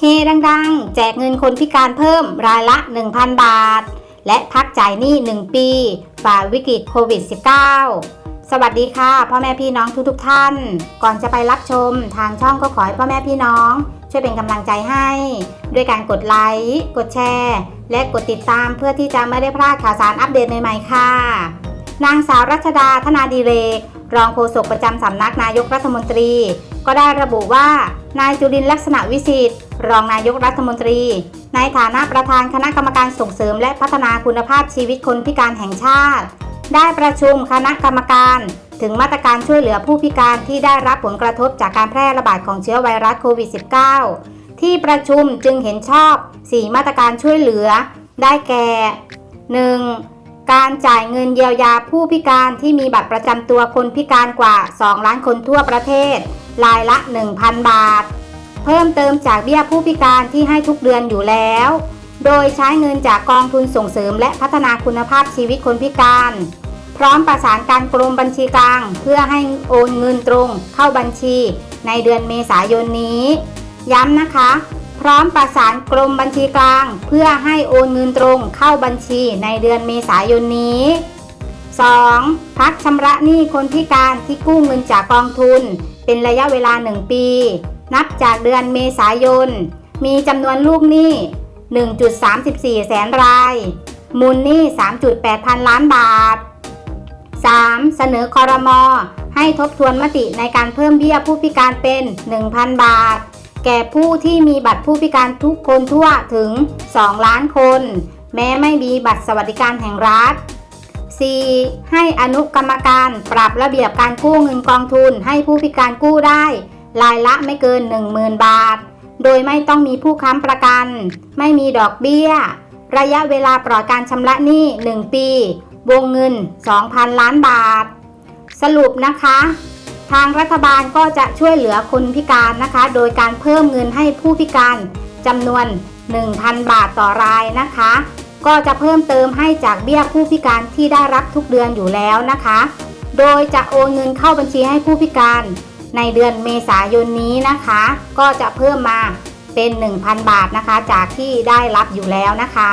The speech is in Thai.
เฮดังๆ แจกเงินคนพิการเพิ่มรายละ 1,000 บาท และพักจ่ายหนี้ 1 ปี ฝ่าวิกฤตโควิด -19 สวัสดีค่ะ พ่อแม่พี่น้องทุกๆท่าน ก่อนจะไปรับชมทางช่องก็ขอให้พ่อแม่พี่น้อง ช่วยเป็นกำลังใจให้ ด้วยการกดไลค์ กดแชร์ และกดติดตามเพื่อที่จะไม่ได้พลาดข่าวสารอัปเดตใหม่ๆค่ะ นางสาวรัชดาธนาดีเรก รองโฆษกประจำสำนักนายกรัฐมนตรี ก็ได้ระบุว่า นายจุลินลักษณะวิสิทธิ์รองนายกรัฐมนตรี ในฐานะประธานคณะกรรมการส่งเสริมและพัฒนาคุณภาพชีวิตคนพิการแห่งชาติ ได้ประชุมคณะกรรมการ ถึงมาตรการช่วยเหลือผู้พิการที่ได้รับผลกระทบจากการแพร่ระบาดของเชื้อไวรัสโควิด -19 ที่ประชุมจึงเห็นชอบ 4 มาตรการช่วยเหลือ ได้แก่ 1. การจ่ายเงินเยียวยาผู้พิการที่มีบัตรประจำตัวคนพิการกว่า 2 ล้านคนทั่วประเทศ รายละ 1,000 บาท เพิ่มเติมจากเบี้ยผู้พิการที่ให้ทุกเดือนอยู่แล้ว โดยใช้เงินจากกองทุนส่งเสริมและพัฒนาคุณภาพชีวิตคนพิการ พร้อมประสานการกรมบัญชีกลาง เพื่อให้โอนเงินตรงเข้าบัญชี ในเดือนเมษายนนี้ ย้ำนะคะ ร้อมประสานกรมบัญชีกลาง เพื่อให้โอนเงินตรงเข้าบัญชีในเดือนเมษายนนี้ 2. พักชำระหนี้คนพิการที่กู้เงินจากกองทุน เป็นระยะเวลา 1 ปี นับจากเดือนเมษายน มีจำนวนลูกหนี้ 1.34 แสนราย มูลหนี้ 3.8 พันล้านบาท 3. เสนอคอรมอให้ทบทวนมติในการเพิ่มเบี้ยผู้พิการเป็น 1,000 บาท แก่ผู้ที่มีบัตรผู้พิการทุกคนทั่วถึง 2 ล้านคน แม้ไม่มีบัตรสวัสดิการแห่งรัฐ 4. ให้อนุกรรมการปรับระเบียบการกู้เงินกองทุน ให้ผู้พิการกู้ได้ รายละไม่เกิน 10,000 บาท โดยไม่ต้องมีผู้ค้ำประกัน ไม่มีดอกเบี้ย ระยะเวลาปลอดการชำระหนี้ 1 ปี วงเงิน 2,000 ล้านบาท สรุปนะคะ ทางรัฐบาลก็จะช่วยเหลือคนพิการนะคะ โดยการเพิ่มเงินให้ผู้พิการจำนวน 1,000 บาทต่อรายนะคะ ก็จะเพิ่มเติมให้จากเบี้ยผู้พิการที่ได้รับทุกเดือนอยู่แล้วนะคะ โดยจะโอนเงินเข้าบัญชีให้ผู้พิการในเดือนเมษายนนี้นะคะ ก็จะเพิ่มมาเป็น 1,000 บาทนะคะ จากที่ได้รับอยู่แล้วนะคะ